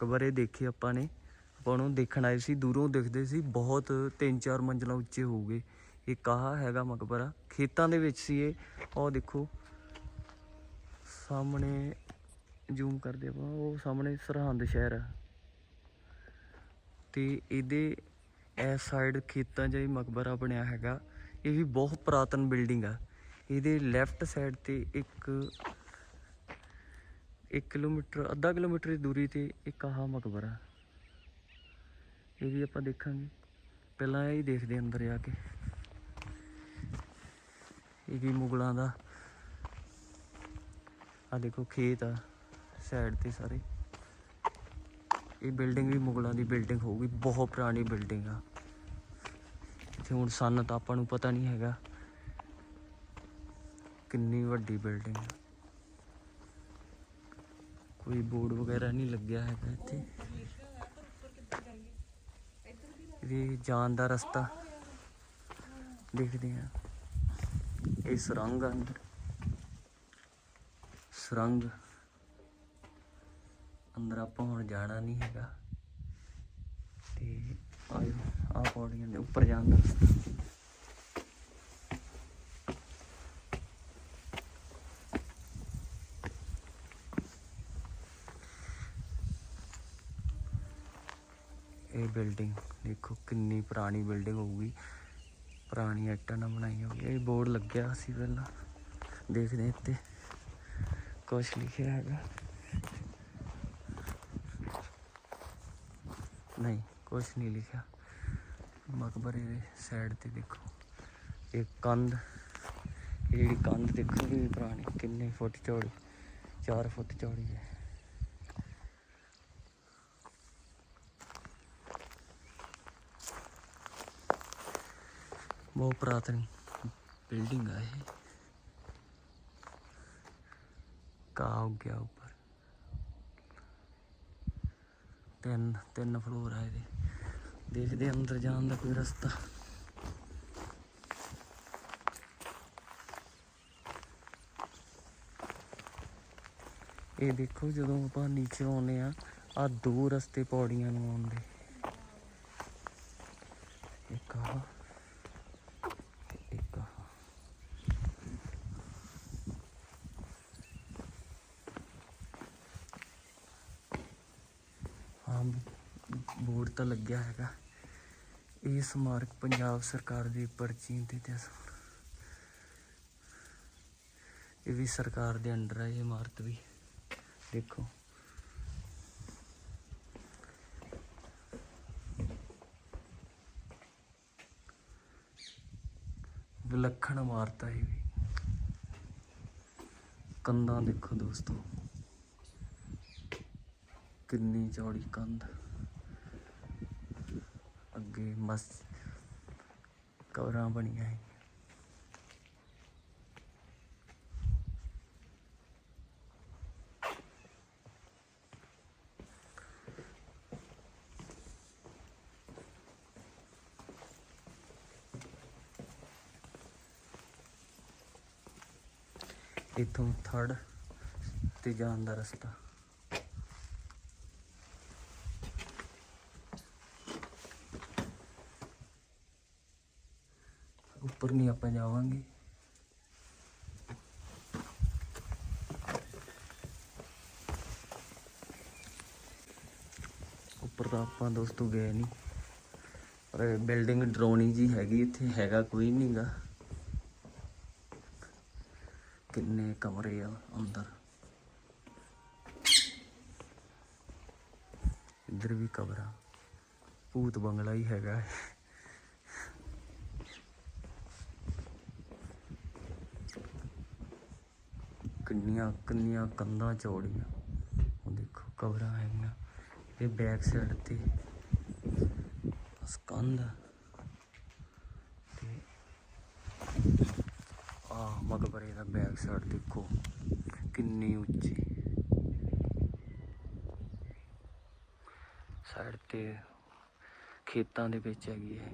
ਮਕਬਰੇ ਦੇਖੇ ਆਪਾਂ ਨੇ। ਆਪਾਂ ਉਹਨੂੰ ਦੇਖਣ ਆਏ ਸੀ, ਦੂਰੋਂ ਦਿਖਦੇ ਸੀ, ਬਹੁਤ 3-4 ਮੰਜ਼ਲਾਂ ਉੱਚੇ ਹੋਊਗੇ ਇਹ ਕਾਹਾ ਹੈਗਾ ਮਕਬਰਾ, ਖੇਤਾਂ ਦੇ ਵਿੱਚ ਸੀ ਇਹ। ਉਹ ਦੇਖੋ, ਸਾਹਮਣੇ ਜ਼ੂਮ ਕਰਦੇ ਆਪਾਂ, ਉਹ ਸਾਹਮਣੇ ਸਰਹੰਦ ਸ਼ਹਿਰ ਆ। ਤੇ ਇਹਦੇ ਇਸ ਸਾਈਡ ਖੇਤਾਂ 'ਚ ਇਹ ਮਕਬਰਾ ਬਣਿਆ ਹੈਗਾ। ਇਹ ਵੀ ਬਹੁਤ ਪੁਰਾਤਨ ਬਿਲਡਿੰਗ ਆ। ਇਹਦੇ ਲੈਫਟ ਸਾਈਡ ਤੇ ਇੱਕ 1 ਕਿਲੋਮੀਟਰ, ਅੱਧਾ ਕਿਲੋਮੀਟਰ ਦੀ ਦੂਰੀ ਤੇ ਇੱਕ ਆਹ ਮਕਬਰਾ। ਇਹ ਵੀ ਆਪਾਂ ਦੇਖਾਂਗੇ। ਪਹਿਲਾਂ ਇਹ ਹੀ ਦੇਖਦੇ ਅੰਦਰ ਜਾ ਕੇ। ਇਹ ਵੀ ਮੁਗਲਾਂ ਦਾ। ਆ ਦੇਖੋ ਖੇਤ ਆ ਸਾਈਡ ਤੇ ਸਾਰੇ। ਇਹ ਬਿਲਡਿੰਗ ਵੀ ਮੁਗਲਾਂ ਦੀ ਬਿਲਡਿੰਗ ਹੋਊਗੀ, ਬਹੁਤ ਪੁਰਾਣੀ ਬਿਲਡਿੰਗ ਆ। ਤੇ ਹੁਣ ਸਨ ਤਾਂ ਆਪਾਂ ਨੂੰ ਪਤਾ ਨਹੀਂ ਹੈਗਾ ਕਿੰਨੀ ਵੱਡੀ ਬਿਲਡਿੰਗ ਆ। ਕੋਈ ਬੋਰਡ ਵਗੈਰਾ ਨਹੀਂ ਲੱਗਿਆ ਹੈਗਾ ਇੱਥੇ। ਇਹ ਜਾਣ ਦਾ ਰਸਤਾ। ਦੇਖਦੇ ਆ ਇਹ ਸੁਰੰਗ ਆ ਅੰਦਰ। ਸੁਰੰਗ। ਅੰਦਰ ਆਪਾਂ ਹੁਣ ਜਾਣਾ ਨਹੀਂ ਹੈਗਾ। ਤੇ ਆਇਓ ਆ ਪੌੜੀਆਂ ਦੇ ਉੱਪਰ ਜਾਣ ਦਾ ਰਸਤਾ। ਬਿਲਡਿੰਗ ਦੇਖੋ ਕਿੰਨੀ ਪੁਰਾਣੀ ਬਿਲਡਿੰਗ ਹੋਊਗੀ। ਪੁਰਾਣੀ ਇੱਟਾਂ ਨਾਲ ਬਣਾਈ ਹੋਈ ਇਹ ਬੋਰਡ ਲੱਗਿਆ ਸੀ ਪਹਿਲਾਂ। ਦੇਖਦੇ ਇੱਥੇ। ਕੁਛ ਲਿਖਿਆ ਹੈਗਾ। ਨਹੀਂ, ਕੁਛ ਨਹੀਂ ਲਿਖਿਆ। ਮਕਬਰੇ ਦੇ ਸਾਈਡ ਤੇ ਦੇਖੋ। ਇਹ ਕੰਧ। ਇਹ ਜਿਹੜੀ ਕੰਧ ਦੇਖੋ ਵੀ ਪੁਰਾਣੀ, ਕਿੰਨੇ ਫੁੱਟ ਚੌੜੀ 4 ਫੁੱਟ ਚੌੜੀ ਹੈ। ਬਹੁਤ ਪੁਰਾਤਨ ਬਿਲਡਿੰਗ ਹੈ ਇਹ। ਕਾ ਹੋ ਗਿਆ ਉੱਪਰ। ਤਿੰਨ ਤਿੰਨ ਫਲੋਰ ਆ ਇਹਦੇ। ਦੇਖਦੇ ਅੰਦਰ ਜਾਣ ਦਾ ਕੋਈ ਰਸਤਾ। ਇਹ ਦੇਖੋ ਜਦੋਂ ਆਪਾਂ ਨੀਚੇ ਆਉਂਦੇ ਆ ਆ ਦੋ ਰਸਤੇ ਪੌੜੀਆਂ ਨੂੰ ਆਉਂਦੇ। ਇੱਕ ਆ ਇੱਕ ਆਹ। ਹਾਂ ਬੋਰਡ ਤਾਂ ਲੱਗਿਆ ਹੈਗਾ। ਇਹ ਸਮਾਰਕ ਪੰਜਾਬ ਸਰਕਾਰ ਦੀ ਪਰਚੀ ਤੇ ਇਤਿਹਾਸ ਇਹ ਵੀ ਸਰਕਾਰ ਦੇ ਅੰਡਰ ਹੈ ਇਹ ਇਮਾਰਤ ਵੀ। ਦੇਖੋ। ਵਿਲੱਖਣ ਇਮਾਰਤ ਹੈ ਇਹ ਵੀ। ਕੰਧਾਂ ਦੇਖੋ ਦੋਸਤੋ। ਕਿੰਨੀ ਚੌੜੀ ਕੰਧ। ਅੱਗੇ ਮਸ ਕਵਰਾਂ ਬਣੀਆਂ ਹੈ ਇਥੋਂ ਥਰਡ ਤੇ ਜਾਣ ਦਾ ਰਸਤਾ। ਉੱਪਰ ਨਹੀਂ ਆਪਾਂ ਜਾਵਾਂਗੇ। ਉੱਪਰ ਤਾਂ ਆਪਾਂ ਦੋਸਤੋ ਗਏ ਨਹੀਂ ਪਰ ਬਿਲਡਿੰਗ ਡਰੋਨੀ ਜੀ ਹੈਗੀ, ਇੱਥੇ ਹੈਗਾ ਕੋਈ ਨਹੀਂਗਾ ਕਿੰਨੇ ਕਮਰੇ ਆ ਅੰਦਰ। ਇੱਧਰ ਵੀ ਕਮਰਾ। ਭੂਤ ਬੰਗਲਾ ਹੀ ਹੈਗਾ। ਕਿੰਨੀਆਂ ਕਿੰਨੀਆਂ ਕੰਧਾਂ ਚੌੜੀਆਂ। ਉਹ ਦੇਖੋ, ਕਬਰਾਂ ਹੈਗੀਆਂ। ਇਹ ਬੈਕ ਸਾਈਡ ਤੇ ਸਕੰਦ ਤੇ ਆ ਮਕਬਰੇ ਦਾ ਬੈਕ ਸਾਈਡ ਦੇਖੋ, ਕਿੰਨੀ ਉੱਚੀ। ਸਾਈਡ ਤੇ ਖੇਤਾਂ ਦੇ ਵਿੱਚ ਹੈਗੀ ਹੈ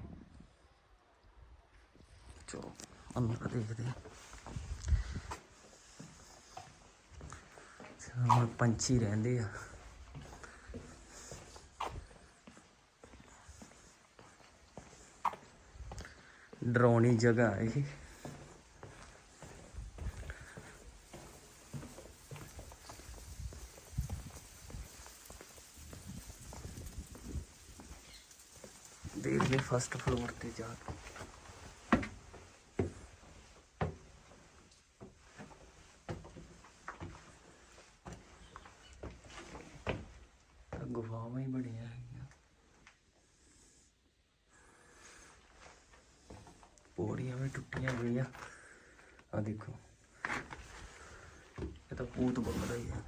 ਚਲੋ, ਅੰਦਰ ਦੇਖਦੇ ਹਾਂ। ਹੁਣ ਪੰਛੀ ਰਹਿੰਦੇ ਆ। ਡਰਾਉਣੀ ਜਗ੍ਹਾ ਇਹ। ਦੇਖਦੇ ਫਸਟ ਫਲੋਰ ਤੇ ਜਾ ਕੇ। ਪੌੜੀਆਂ ਵੀ ਟੁੱਟੀਆਂ ਗਈਆਂ ਆ ਦੇਖੋ। ਇਹ ਤਾਂ ਭੂਤ ਬੰਦਾ ਹੀ ਹੈ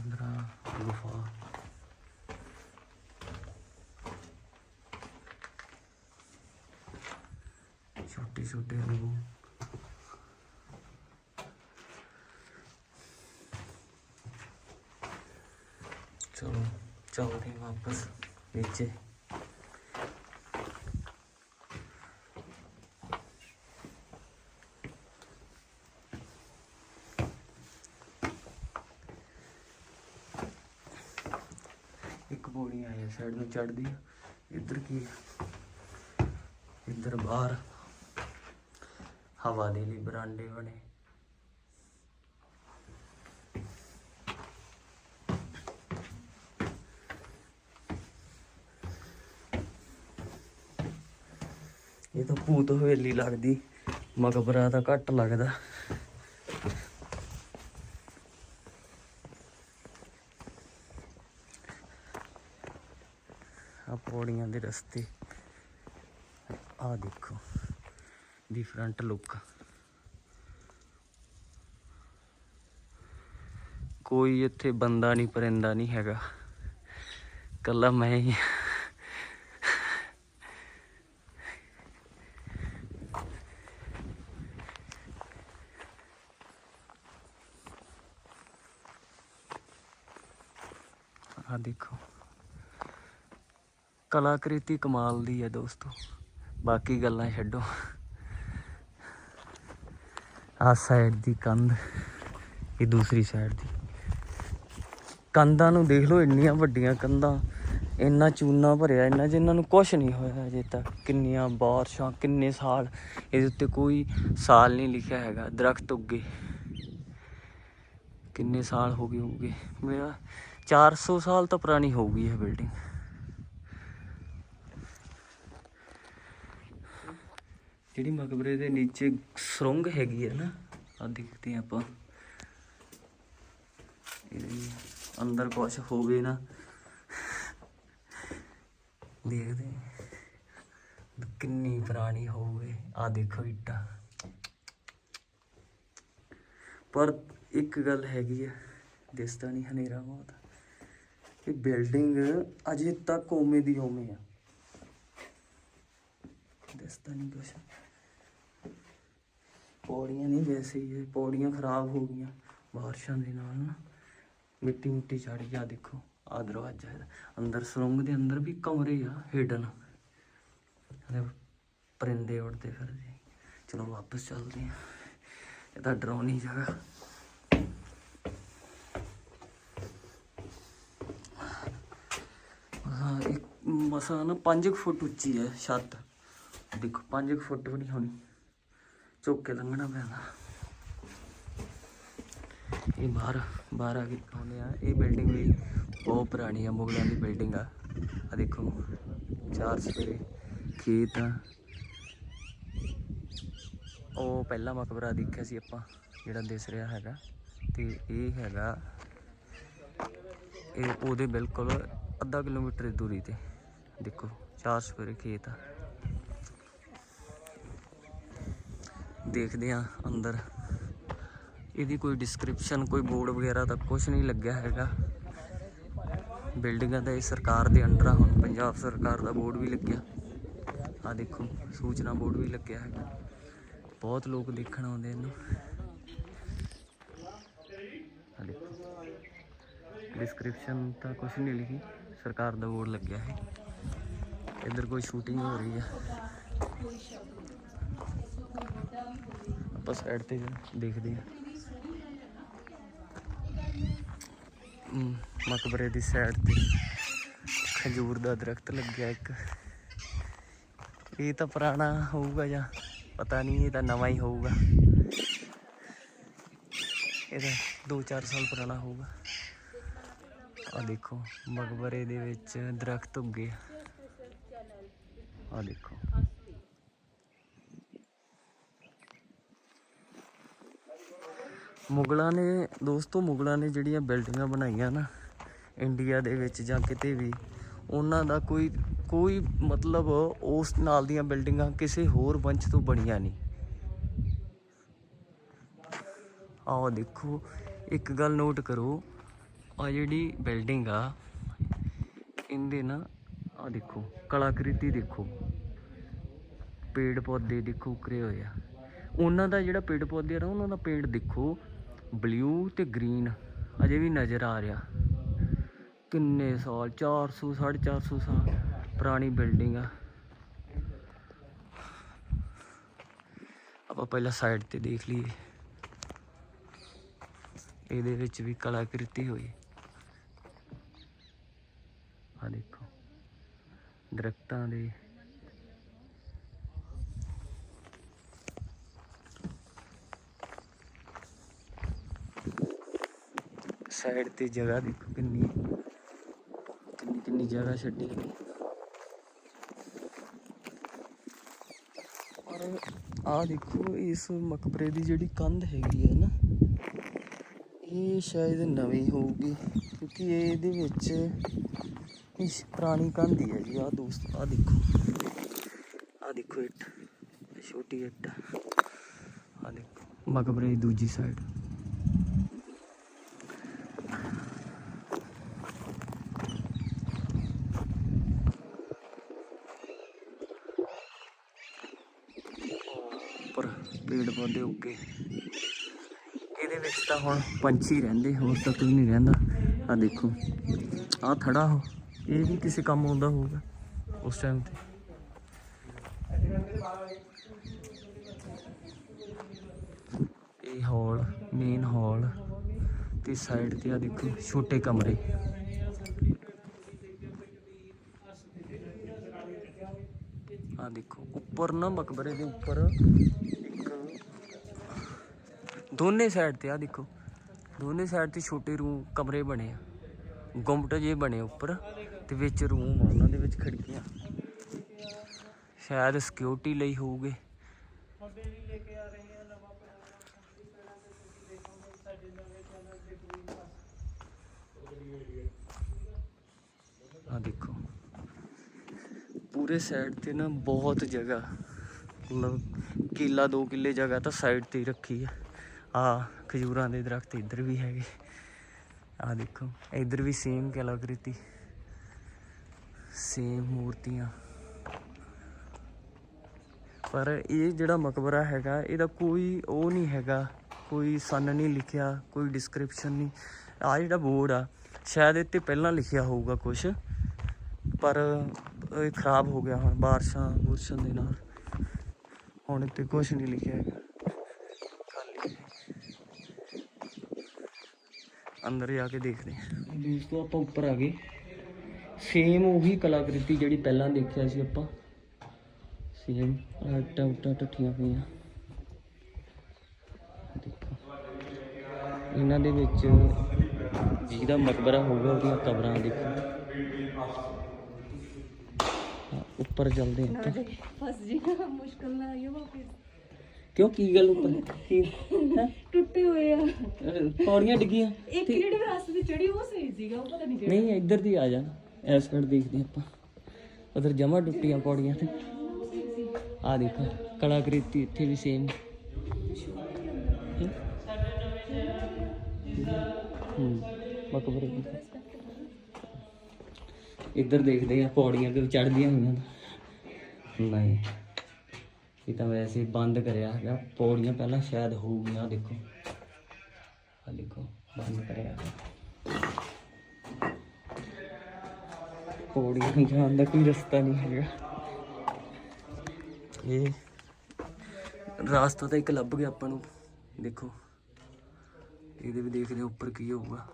ਅੰਦਰ ਆ ਗੁਫਾ ਛੋਟੇ ਛੋਟੇ ਰੂਮ ਚਲੋ ਚੱਲਦੇ ਹਾਂ ਵਾਪਸ ਨੀਚੇ ਇੱਕ ਪੌੜੀ ਆਇਆ ਸਾਈਡ ਨੂੰ ਚੜਦੀ ਆ। ਇੱਧਰ ਕੀ ਇੱਧਰ ਬਾਹਰ ਹਵਾ ਦੇ ਲਈ ਬਰਾਂਡੇ ਬਣੇ ਇਹ ਤਾਂ ਭੂਤ ਹਵੇਲੀ ਲੱਗਦੀ। ਮਕਬਰਾ ਤਾਂ ਘੱਟ ਲੱਗਦਾ। ਆ ਪੌੜੀਆਂ ਦੇ ਰਸਤੇ। ਆ ਦੇਖੋ ਦੀ ਫਰੰਟ ਲੁੱਕ ਕੋਈ ਇੱਥੇ ਬੰਦਾ ਨਹੀਂ, ਪਰਿੰਦਾ ਨਹੀਂ ਹੈਗਾ। ਕੱਲਾ ਮੈਂ ਹੀ ਹਾਂ। ਆ ਦੇਖੋ ਕਲਾਕ੍ਰਿਤੀ ਕਮਾਲ ਦੀ ਹੈ ਦੋਸਤੋ। ਬਾਕੀ ਗੱਲਾਂ ਛੱਡੋ। ਆ ਸਾਈਡ ਦੀ ਕੰਧ, ਇਹ ਦੂਸਰੀ ਸਾਈਡ ਦੀ। ਕੰਧਾਂ ਨੂੰ ਦੇਖ ਲਓ, ਇੰਨੀਆਂ ਵੱਡੀਆਂ ਕੰਧਾਂ। ਇੰਨਾ ਚੂਨਾ ਭਰਿਆ, ਇੰਨਾ ਜਿਨ੍ਹਾਂ ਨੂੰ ਕੁਝ ਨਹੀਂ ਹੋਇਆ ਅਜੇ ਤੱਕ। ਕਿੰਨੀਆਂ ਬਾਰਿਸ਼ਾਂ, ਕਿੰਨੇ ਸਾਲ। ਇਹਦੇ ਉੱਤੇ ਕੋਈ ਸਾਲ ਨਹੀਂ ਲਿਖਿਆ ਹੈਗਾ, ਦਰਖਤ ਉੱਗੇ। ਕਿੰਨੇ ਸਾਲ ਹੋ ਗਏ ਹੋਊਗੇ ਮੇਰਾ 400 ਸਾਲ ਤਾਂ ਪੁਰਾਣੀ ਹੋਊਗੀ ਇਹ ਬਿਲਡਿੰਗ ਜਿਹੜੀ ਮਕਬਰੇ ਦੇ ਨੀਚੇ ਸੁਰੰਗ ਹੈਗੀ ਹੈ ਨਾ ਆ ਦੇਖਦੇ ਹਾਂ ਆਪਾਂ। ਇਹਦੇ ਅੰਦਰ ਕੁਝ ਹੋਵੇ ਨਾ। ਦੇਖਦੇ ਕਿੰਨੀ ਪੁਰਾਣੀ ਹੋਵੇ। ਆ ਦੇਖੋ ਇੱਟਾ। ਪਰ ਇੱਕ ਗੱਲ ਹੈਗੀ ਆ, ਦਿਸਦਾ ਨਹੀਂ ਹਨੇਰਾ ਬਹੁਤ। ਕਿ ਬਿਲਡਿੰਗ ਅਜੇ ਤੱਕ ਉਵੇਂ ਦੀ ਉਵੇਂ ਆ। ਦਿਸਦਾ ਨਹੀਂ ਕੁਛ। ਪੌੜੀਆਂ ਨਹੀਂ ਵੈਸੇ ਹੀ ਇਹ ਪੌੜੀਆਂ ਖਰਾਬ ਹੋ ਗਈਆਂ ਬਾਰਿਸ਼ਾਂ ਦੇ ਨਾਲ ਨਾ ਮਿੱਟੀ ਮਿੱਟੀ ਚੜ ਗਿਆ ਦੇਖੋ, ਆ ਦਰਵਾਜ਼ਾ ਇਹਦਾ। ਅੰਦਰ ਸੁਰੰਗ ਦੇ ਅੰਦਰ ਵੀ ਕਮਰੇ ਆ ਹਿਡਨ ਪਰਿੰਦੇ ਉੜਦੇ ਫਿਰਦੇ ਚਲੋ, ਵਾਪਸ ਚੱਲਦੇ ਆ। ਇਹ ਤਾਂ ਡਰਾਉਣੀ ਜਗ੍ਹਾ। ਹਾਂ ਇੱਕ, ਮਸਾ ਨਾ 5 ਫੁੱਟ ਉੱਚੀ ਹੈ, ਛੱਤ। ਦੇਖੋ 5 ਫੁੱਟ ਵੀ ਨਹੀਂ ਹੋਣੀ। ਚੁੱਕ ਕੇ ਲੰਘਣਾ ਪੈਂਦਾ। ਇਹ ਬਾਹਰ ਬਾਹਰ ਆ ਕੇ ਆਉਂਦੇ ਆ। ਇਹ ਬਿਲਡਿੰਗ ਵੀ ਬਹੁਤ ਪੁਰਾਣੀ ਆ, ਮੁਗਲਾਂ ਦੀ ਬਿਲਡਿੰਗ ਆ। ਆ ਦੇਖੋ, ਚਾਰ ਸਵੇਰੇ ਖੇਤ ਆ। ਉਹ ਪਹਿਲਾ ਮਕਬਰਾ ਦੇਖਿਆ ਸੀ ਆਪਾਂ, ਜਿਹੜਾ ਦਿਸ ਰਿਹਾ ਹੈਗਾ। ਤੇ ਇਹ ਹੈਗਾ, ਇਹ ਉਹਦੇ ਬਿਲਕੁਲ ਅੱਧਾ ਕਿਲੋਮੀਟਰ ਦੂਰੀ ਤੇ। ਦੇਖੋ, ਚਾਰ ਸਵੇਰੇ ਖੇਤ ਆ। ਦੇਖਦੇ ਆ ਅੰਦਰ। ਇਹਦੀ ਕੋਈ ਡਿਸਕ੍ਰਿਪਸ਼ਨ ਕੋਈ ਬੋਰਡ ਵਗੈਰਾ ਤਾਂ ਕੁਝ ਨਹੀਂ ਲੱਗਿਆ ਹੈਗਾ। ਬਿਲਡਿੰਗਾਂ ਦਾ ਇਹ ਸਰਕਾਰ ਦੇ ਅੰਡਰ ਆ ਹੁਣ, ਪੰਜਾਬ ਸਰਕਾਰ ਦਾ ਬੋਰਡ ਵੀ ਲੱਗਿਆ। ਆ ਦੇਖੋ, ਸੂਚਨਾ ਬੋਰਡ ਵੀ ਲੱਗਿਆ ਹੈਗਾ। ਬਹੁਤ ਲੋਕ ਦੇਖਣ ਆਉਂਦੇ ਇਹਨੂੰ। ਡਿਸਕ੍ਰਿਪਸ਼ਨ ਤਾਂ ਕੁਝ ਨਹੀਂ ਲਿਖੀ, ਸਰਕਾਰ ਦਾ ਬੋਰਡ ਲੱਗਿਆ ਹੈ। ਇੱਧਰ ਕੋਈ ਸ਼ੂਟਿੰਗ ਹੋ ਰਹੀ ਹੈ ਆਪਾਂ ਸਾਈਡ ਤੇ ਦੇਖਦੇ ਹਾਂ। ਮਕਬਰੇ ਦੀ ਸਾਈਡ ਤੇ ਖਜੂਰ ਦਾ ਦਰਖਤ ਲੱਗਿਆ ਇੱਕ। ਇਹ ਤਾਂ ਪੁਰਾਣਾ ਹੋਊਗਾ ਜਾਂ ਪਤਾ ਨਹੀਂ, ਇਹ ਤਾਂ ਨਵਾਂ ਹੀ ਹੋਊਗਾ। ਇਹ ਤਾਂ 2-4 ਸਾਲ ਪੁਰਾਣਾ ਹੋਊਗਾ। ਆ ਦੇਖੋ, ਮਕਬਰੇ ਦੇ ਵਿੱਚ ਦਰਖਤ ਉੱਗੇ ਆ। ਦੇਖੋ। ਮੁਗਲਾਂ ਨੇ, ਦੋਸਤੋ ਮੁਗਲਾਂ ਨੇ ਜਿਹੜੀਆਂ ਬਿਲਡਿੰਗਾਂ ਬਣਾਈਆਂ ਨਾ, ਇੰਡੀਆ ਦੇ ਵਿੱਚ ਜਾਂ ਕਿਤੇ ਵੀ, ਉਹਨਾਂ ਦਾ ਕੋਈ ਕੋਈ ਮਤਲਬ ਉਸ ਨਾਲ ਦੀਆਂ ਬਿਲਡਿੰਗਾਂ ਕਿਸੇ ਹੋਰ ਵੰਸ਼ ਤੋਂ ਬਣੀਆਂ ਨਹੀਂ। ਆਹ ਦੇਖੋ, ਇੱਕ ਗੱਲ ਨੋਟ ਕਰੋ ਆ ਜਿਹੜੀ ਬਿਲਡਿੰਗ ਆ, ਇਹਦੇ ਨਾ ਆ ਦੇਖੋ, ਕਲਾਕ੍ਰਿਤੀ ਦੇਖੋ। ਪੇੜ ਪੌਦੇ ਦੇਖੋ ਉਕਰੇ ਹੋਏ ਆ। ਉਹਨਾਂ ਦਾ ਜਿਹੜਾ ਪੇੜ ਪੌਦੇ ਆ ਨਾ, ਉਹਨਾਂ ਦਾ ਪੇੜ ਦੇਖੋ ਬਲੂ ਤੇ ਗ੍ਰੀਨ। ਅਜੇ ਵੀ ਨਜ਼ਰ ਆ ਰਿਹਾ। ਕਿੰਨੇ ਸਾਲ? 400 450 ਸਾਲ ਪੁਰਾਣੀ ਬਿਲਡਿੰਗ ਆ। ਆਪਾਂ ਪਹਿਲਾਂ ਸਾਈਡ ਤੇ ਦੇਖ ਲਈਏ। ਇਹਦੇ ਵਿੱਚ ਵੀ ਕਲਾਕ੍ਰਿਤੀ ਹੋਈ। ਆ ਦੇਖੋ। ਦਰਖਤਾਂ ਦੇ ਸਾਈਡ ਤੇ ਜਗ੍ਹਾ ਦੇਖੋ ਕਿੰਨੀ ਕਿੰਨੀ ਕਿੰਨੀ ਜਗ੍ਹਾ ਛੱਡੀ ਹੋਈ ਔਰ ਆ ਦੇਖੋ, ਇਸ ਮਕਬਰੇ ਦੀ ਜਿਹੜੀ ਕੰਧ ਹੈਗੀ ਹੈ ਨਾ, ਇਹ ਸ਼ਾਇਦ ਨਵੀਂ ਹੋਊਗੀ, ਕਿਉਂਕਿ ਇਹਦੇ ਵਿੱਚ ਇਸ ਪੁਰਾਣੀ ਕੰਧ ਹੀ ਹੈ ਜੀ ਆ ਦੋਸਤ ਆ ਦੇਖੋ। ਆ ਦੇਖੋ ਇੱਟ ਛੋਟੀ ਇੱਟ। ਆ ਦੇਖੋ, ਮਕਬਰੇ ਦੀ ਦੂਜੀ ਸਾਈਡ ਉੱਪਰ ਪੇੜ ਇਹਦੇ ਵਿੱਚ ਤਾਂ ਹੁਣ ਪੰਛੀ ਰਹਿੰਦੇ, ਹੋਰ ਤਾਂ ਕੋਈ ਨਹੀਂ ਰਹਿੰਦਾ। ਆ ਦੇਖੋ ਆ ਥੜਾ ਹੋ ਇਹ ਵੀ ਕਿਸੇ ਕੰਮ ਆਉਂਦਾ ਹੋਊਗਾ ਉਸ ਟਾਈਮ ਤੇ। ਇਹ ਹਾਲ ਮੇਨ ਹਾਲ। ਤੇ ਸਾਈਡ ਤੇ ਆ ਦੇਖੋ, ਛੋਟੇ ਕਮਰੇ। ਆ ਦੇਖੋ, ਉੱਪਰ ਨਾ ਮਕਬਰੇ ਦੇ ਉੱਪਰ ਦੋਨੇ ਸਾਈਡ ਤੇ ਆ ਦੇਖੋ। ਦੋਨੇ ਸਾਈਡ ਤੇ ਛੋਟੇ ਰੂਮ ਕਮਰੇ ਬਣੇ ਆ। ਗੁੰਮਟ ਜੇ ਬਣੇ ਉੱਪਰ ਤੇ ਵਿੱਚ ਰੂਮ ਆ, ਉਹਨਾਂ ਦੇ ਵਿੱਚ ਖਿੜਕੀਆਂ। ਸ਼ਾਇਦ ਸਿਕਿਉਰਿਟੀ ਲਈ ਹੋਊਗੇ। ਆ ਦੇਖੋ। ਪੂਰੇ ਸਾਈਡ ਤੇ ਨਾ ਬਹੁਤ ਜਗ੍ਹਾ। ਮਤਲਬ ਕਿੱਲਾ ਦੋ ਕਿੱਲੇ ਜਗ੍ਹਾ ਤਾਂ ਸਾਈਡ ਤੇ ਹੀ ਰੱਖੀ ਆ। ਆ ਖਜੂਰਾਂ ਦੇ ਦਰਖਤ ਇੱਧਰ ਵੀ ਹੈਗੇ। ਆ ਦੇਖੋ, ਇੱਧਰ ਵੀ ਸੇਮ ਕਲਾਕ੍ਰਿਤੀ ਸੇਮ ਮੂਰਤੀਆਂ। ਪਰ ਇਹ ਜਿਹੜਾ ਮਕਬਰਾ ਹੈਗਾ, ਇਹਦਾ ਕੋਈ ਉਹ ਨਹੀਂ ਹੈਗਾ, ਕੋਈ ਸਨ ਨਹੀਂ ਲਿਖਿਆ, ਕੋਈ ਡਿਸਕ੍ਰਿਪਸ਼ਨ ਨਹੀਂ। ਆ ਜਿਹੜਾ ਬੋਰਡ ਆ, ਸ਼ਾਇਦ ਇਹ ਤੇ ਪਹਿਲਾਂ ਲਿਖਿਆ ਹੋਊਗਾ ਕੁਝ ਪਰ ਇਹ ਖਰਾਬ ਹੋ ਗਿਆ ਹੁਣ, ਬਾਰਿਸ਼ਾਂ ਬੁਰਸ਼ਾਂ ਦੇ ਨਾਲ। ਹੁਣ ਇੱਥੇ ਕੁਝ ਨਹੀਂ ਲਿਖਿਆ ਹੈਗਾ। ਅੰਦਰ ਜਾ ਕੇ ਦੇਖਦੇ ਹਾਂ। ਦੋਸਤੋ ਆਪਾਂ ਉੱਪਰ ਆ ਗਏ। ਸੇਮ ਉਹੀ ਕਲਾਕ੍ਰਿਤੀ ਜਿਹੜੀ ਪਹਿਲਾਂ ਦੇਖਿਆ ਸੀ ਆਪਾਂ। ਸੇਮ ਆਟਾ ਉਟਾ ਟੱਠੀਆਂ ਪਈਆਂ। ਇਹਨਾਂ ਦੇ ਵਿੱਚ ਜਿਹਦਾ ਮਕਬਰਾ ਹੋਊਗਾ ਉਹਦੀਆਂ ਕਬਰਾਂ ਦੇਖੋ। ਉੱਪਰ ਚੱਲਦੇ ਹਾਂ ਫਸ ਜੀ ਮੁਸ਼ਕਲ ਨਾ ਆਇਓ ਵਾਪਸ। ਕਿਉਂ ਕੀ ਗੱਲ ਉੱਪਰ? ਕੀ ਟੁੱਟੇ ਹੋਏ ਆ। ਅਹ ਪੌੜੀਆਂ ਡਿੱਗੀਆਂ। ਇੱਕ ਜਿਹੜੇ ਰਸਤੇ ਤੇ ਚੜੀ ਉਹ ਸਹੀ ਸੀਗਾ ਉਹ ਪਤਾ ਨਹੀਂ ਕਿਹੜਾ। ਨਹੀਂ ਇੱਧਰ ਦੀ ਆ ਜਾ ਐਸ ਸਾਈਡ ਦੇਖਦੇ ਆਪਾਂ। ਉਧਰ ਜਮਾ ਟੁੱਟੀਆਂ ਪੌੜੀਆਂ ਤੇ। ਆ ਦੇਖੋ ਕਲਾਕ੍ਰਿਤੀ ਇੱਥੇ ਵੀ ਸੇਮ ਹੂੰ। ਮਕਬਰੇ ਦੀ। ਇੱਧਰ ਦੇਖਦੇ ਆ ਪੌੜੀਆਂ ਕਿ ਚੜ੍ਹਦੀਆਂ ਹੋਈਆਂ ਤਾਂ। ਨਹੀਂ। ਇਹ ਤਾਂ ਵੈਸੇ ਬੰਦ ਕਰਿਆ ਹੈਗਾ। ਪੌੜੀਆਂ ਪਹਿਲਾਂ ਸ਼ਾਇਦ ਹੋਊਗੀਆਂ ਆਹ ਦੇਖੋ। ਦੇਖੋ ਬੰਦ ਕਰਿਆ ਹੈਗਾ ਪੌੜੀਆਂ ਜਾਣ ਦਾ ਕੋਈ ਰਸਤਾ ਨਹੀਂ ਹੈਗਾ। ਇਹ ਰਾਸਤਾ ਤਾਂ ਇੱਕ ਲੱਭ ਗਿਆ ਆਪਾਂ ਨੂੰ। ਦੇਖੋ ਇਹਦੇ ਵੀ ਦੇਖਦੇ ਉੱਪਰ ਕੀ ਹੋਊਗਾ।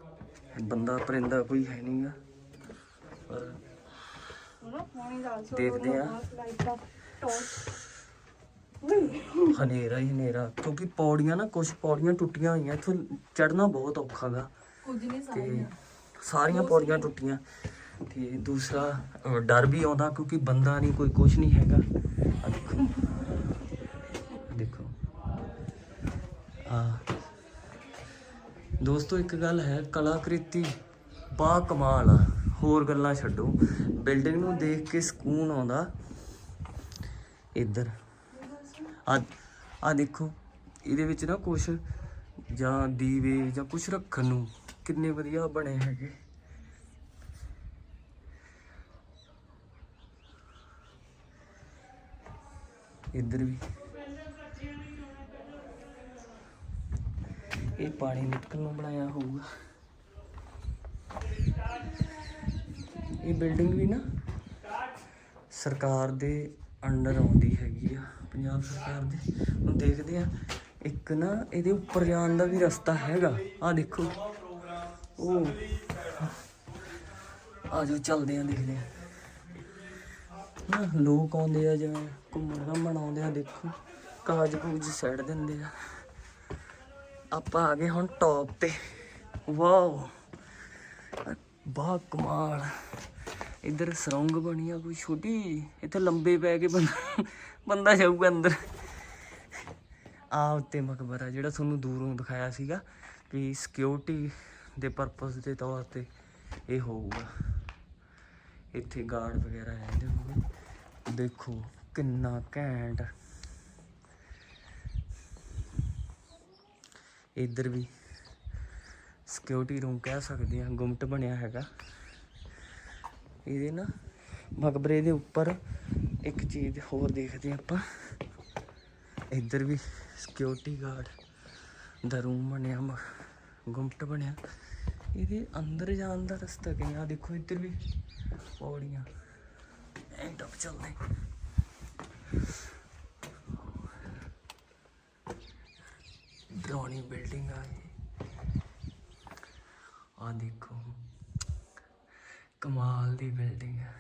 ਬੰਦਾ ਪਰਿੰਦਾ ਕੋਈ ਹੈ ਨਹੀਂਗਾ ਪਰ ਦੇਖਦੇ ਆ ਹਨੇਰਾ ਹੀ ਹਨੇਰਾ ਕਿਉਂਕਿ ਪੌੜੀਆਂ ਨਾ ਕੁਝ ਪੌੜੀਆਂ ਟੁੱਟੀਆਂ ਹੋਈਆਂ ਇੱਥੋਂ ਚੜਨਾ ਬਹੁਤ ਔਖਾ ਗਾ। ਕੁਝ ਨਹੀਂ ਸਾਰੀਆਂ ਪੌੜੀਆਂ ਟੁੱਟੀਆਂ ਤੇ ਦੂਸਰਾ ਅਹ, ਡਰ ਵੀ ਆਉਂਦਾ ਕਿਉਂਕਿ ਬੰਦਾ ਨਹੀਂ ਕੋਈ ਕੁਝ ਨਹੀਂ ਹੈਗਾ। ਆਹ ਦੇਖੋ। ਦੇਖੋ ਆ ਦੋਸਤੋ ਇੱਕ ਗੱਲ ਹੈ ਕਲਾਕ੍ਰਿਤੀ ਬਾ ਕਮਾਲ ਆ ਹੋਰ ਗੱਲਾਂ ਛੱਡੋ। ਬਿਲਡਿੰਗ ਨੂੰ ਦੇਖ ਕੇ ਸਕੂਨ ਆਉਂਦਾ। ਇੱਧਰ। ਆ ਆ ਦੇਖੋ, ਇਹਦੇ ਵਿੱਚ ਨਾ ਕੁਛ ਜਾਂ ਦੀਵੇ ਜਾਂ ਕੁਛ ਰੱਖਣ ਨੂੰ ਕਿੰਨੇ ਵਧੀਆ ਬਣੇ ਹੈਗੇ। ਇੱਧਰ ਵੀ। ਇਹ ਪਾਣੀ ਨਿਕਲ ਨੂੰ ਬਣਾਇਆ ਹੋਊਗਾ। ਇਹ ਬਿਲਡਿੰਗ ਵੀ ਨਾ ਸਰਕਾਰ ਦੇ ਅੰਡਰ ਆਉਂਦੀ ਹੈਗੀ ਆ। ਪੰਜਾਬ ਸਰਕਾਰ ਦੇ। ਹੁਣ ਦੇਖਦੇ ਆ, ਇੱਕ ਨਾ ਇਹਦੇ ਉੱਪਰ ਜਾਣ ਦਾ ਵੀ ਰਸਤਾ ਹੈਗਾ। ਆ ਦੇਖੋ। ਉਹ ਆ ਜੋ ਚੱਲਦੇ ਆ, ਦੇਖਦੇ ਆ। ਲੋਕ ਆਉਂਦੇ ਆ ਜਿਵੇਂ ਘੁੰਮਣ ਘਾਮਣ ਆਉਂਦੇ ਆ, ਦੇਖੋ। ਕਾਜ ਕੂਜ ਸੈੱਟ ਦਿੰਦੇ ਆ। ਆਪਾਂ ਆ ਗਏ ਹੁਣ ਟੌਪ ਤੇ। ਵਾਓ। ਬਾ ਕਮਾਲ। ਇੱਧਰ ਸਰੰਗ ਬਣੀ ਆ ਕੋਈ ਛੋਟੀ ਇੱਥੇ ਲੰਬੇ ਪੈ ਕੇ ਬੰਦਾ ਬੰਦਾ ਜਾਊਗਾ ਅੰਦਰ। ਆ ਉੱਤੇ ਮਕਬਰਾ ਜਿਹੜਾ ਤੁਹਾਨੂੰ ਦੂਰੋਂ ਦਿਖਾਇਆ ਸੀਗਾ ਵੀ ਸਿਕਿਉਰਿਟੀ ਦੇ ਪਰਪਸ ਦੇ ਤੌਰ ਤੇ ਇਹ ਹੋਊਗਾ। ਇੱਥੇ ਗਾਰਡ ਵਗੈਰਾ ਰਹਿੰਦੇ ਹੋਣਗੇ ਦੇਖੋ ਕਿੰਨਾ ਘੈਂਟ। ਇੱਧਰ ਵੀ ਸਿਕਿਉਰਿਟੀ ਰੂਮ ਕਹਿ ਸਕਦੇ ਆ, ਗੁੰਮਟ ਬਣਿਆ ਹੈਗਾ। ਇਹਦੇ ਨਾ ਮਕਬਰੇ ਦੇ ਉੱਪਰ ਇੱਕ ਚੀਜ਼ ਹੋਰ ਦੇਖਦੇ ਹਾਂ ਆਪਾਂ। ਇੱਧਰ ਵੀ ਸਿਕਿਉਰਿਟੀ ਗਾਰਡ ਦਾ ਰੂਮ ਬਣਿਆ, ਮ- ਗੁੰਮਟ ਬਣਿਆ। ਇਹਦੇ ਅੰਦਰ ਜਾਣ ਦਾ ਰਸਤਾ ਕਿਵੇਂ? ਆ ਦੇਖੋ ਇੱਧਰ ਵੀ ਪੌੜੀਆਂ। ਐਂ ਟੱਪ ਚੱਲਦੇ। ਡਰਾਉਣੀ ਬਿਲਡਿੰਗ ਆ ਆ ਦੇਖੋ। ਕਮਾਲ ਦੀ ਬਿਲਡਿੰਗ ਹੈ।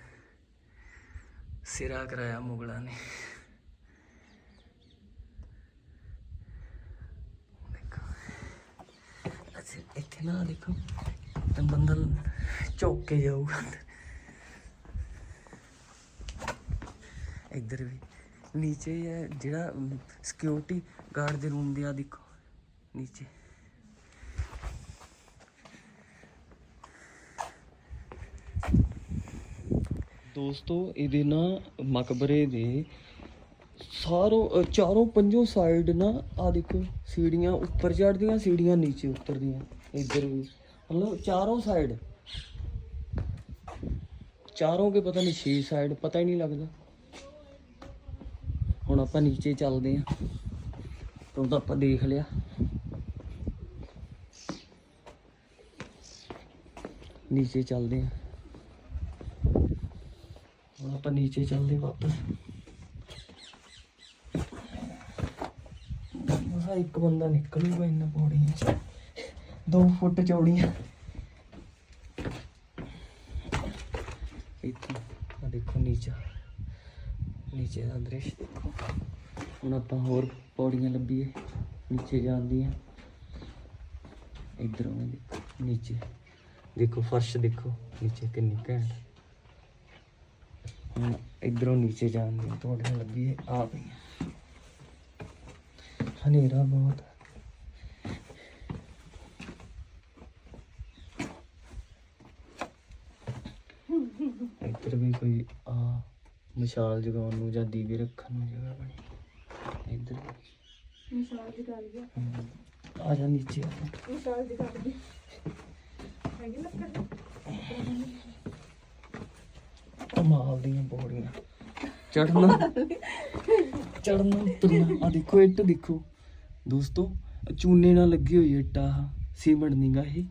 ਸਿਰਾ ਕਰਾਇਆ ਮੁਗਲਾਂ ਨੇ। ਅੱਛਾ, ਇੱਥੇ ਨਾ ਦੇਖੋ, ਤਾਂ ਬੰਦਾ ਚੌਕ ਕੇ ਜਾਊਗਾ। ਇੱਧਰ ਵੀ। ਨੀਚੇ ਹੈ ਜਿਹੜਾ ਸਿਕਿਉਰਿਟੀ ਗਾਰਡ ਦੇ ਰੂਮ ਦੇ ਆ, ਦੇਖੋ। ਨੀਚੇ। ਦੋਸਤੋ, ਇਹਦੇ ਨਾ ਮਕਬਰੇ ਦੇ ਸਾਰੋਂ ਚਾਰੋਂ ਪੰਜੋਂ ਸਾਈਡ ਨਾ ਆ ਦੇਖੋ, ਸੀੜੀਆਂ ਉੱਪਰ ਚੜਦੀਆਂ ਸੀੜੀਆਂ ਨੀਚੇ ਉਤਰਦੀਆਂ, ਇੱਧਰ ਵੀ। ਮਤਲਬ ਚਾਰੋਂ ਸਾਈਡ ਚਾਰੋਂ ਕੇ ਪਤਾ ਨਹੀਂ ਛੇ ਸਾਈਡ ਪਤਾ ਹੀ ਨਹੀਂ ਲੱਗਦਾ। ਹੁਣ ਆਪਾਂ ਨੀਚੇ ਚੱਲਦੇ ਆਂ ਤੋਂ ਤਾਂ ਆਪਾਂ ਦੇਖ ਲਿਆ। ਨੀਚੇ ਚੱਲਦੇ ਆਂ ਹੁਣ ਆਪਾਂ ਨੀਚੇ ਚੱਲਦੇ ਵਾਪਸ। ਮਸਾ ਇੱਕ ਬੰਦਾ ਨਿਕਲੂਗਾ ਇੰਨਾ ਪੌੜੀਆਂ ਚ। 2 ਫੁੱਟ ਚੌੜੀਆਂ। ਇੱਥੇ ਆ ਦੇਖੋ ਨੀਚਾ। ਨੀਚੇ ਦਾ ਦ੍ਰਿਸ਼ ਦੇਖੋ। ਹੁਣ ਆਪਾਂ ਹੋਰ ਪੌੜੀਆਂ ਲੱਭੀਏ, ਨੀਚੇ ਜਾਣ ਦੀਆਂ ਇਧਰੋਂ ਦੇਖੋ, ਨੀਚੇ। ਦੇਖੋ, ਫਰਸ਼ ਦੇਖੋ, ਨੀਚੇ ਕਿੰਨੀ ਘੈਂਟ। ਇਧਰੋਂ ਨੀਚੇ ਜਾਣ ਦੀਆਂ ਪੌੜੀਆਂ ਲੱਭੀਏ ਆ ਪਈਆਂ ਹਨੇਰਾ ਬਹੁਤ ਹੈ। ਇੱਧਰ ਵੀ ਕੋਈ ਆ ਮਸ਼ਾਲ ਜਗਾਉਣ ਨੂੰ ਜਾਂ ਦੀਵੇ ਰੱਖਣ ਨੂੰ ਜਗ੍ਹਾ ਬਣੀ ਇੱਧਰ। ਮਿਸਾਲ ਦੀ ਗਿਆ ਹਮ, ਆ ਜਾ ਨੀਚੇ। ਮਿਸਾਲ ਦੀ ਗੱਲ ਗਿਆ ਹੈਗੀ ਲੱਕੜ ਕਮਾਲ ਦੀਆਂ ਪੌੜੀਆਂ। ਚੜਨਾ ਚੜਨਾ ਉਤਰਨਾ ਆ ਦੇਖੋ ਇੱਟ ਦੇਖੋ। ਦੋਸਤੋ ਚੂਨੇ ਨਾਲ ਲੱਗੀ ਹੋਈ ਇੱਟ ਆ ਸੀਮੈਂਟ ਨੀਗਾ ਇਹ।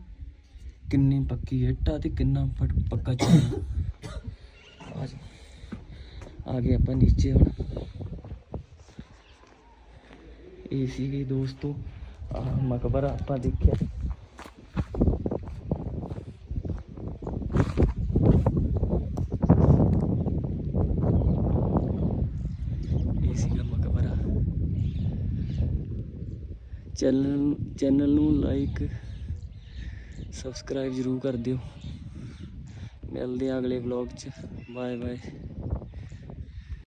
ਕਿੰਨੀ ਪੱਕੀ ਇੱਟ ਆ ਤੇ ਕਿੰਨਾ ਪੱਕ- ਪੱਕਾ ਚੂਨਾ। ਆ ਜਾ ਆ ਗਏ ਆਪਾਂ ਨੀਚੇ ਹੁਣ। ਇਹ ਸੀਗੇ ਦੋਸਤੋ ਆ ਮਕਬਰਾ ਆਪਾਂ ਦੇਖਿਆ। ਚੈਨਲ ਚੈਨਲ ਨੂੰ ਲਾਈਕ ਸਬਸਕ੍ਰਾਈਬ ਜ਼ਰੂਰ ਕਰ ਦਿਓ। ਮਿਲਦੇ ਹਾਂ ਅਗਲੇ ਵਲੌਗ 'ਚ। Bye bye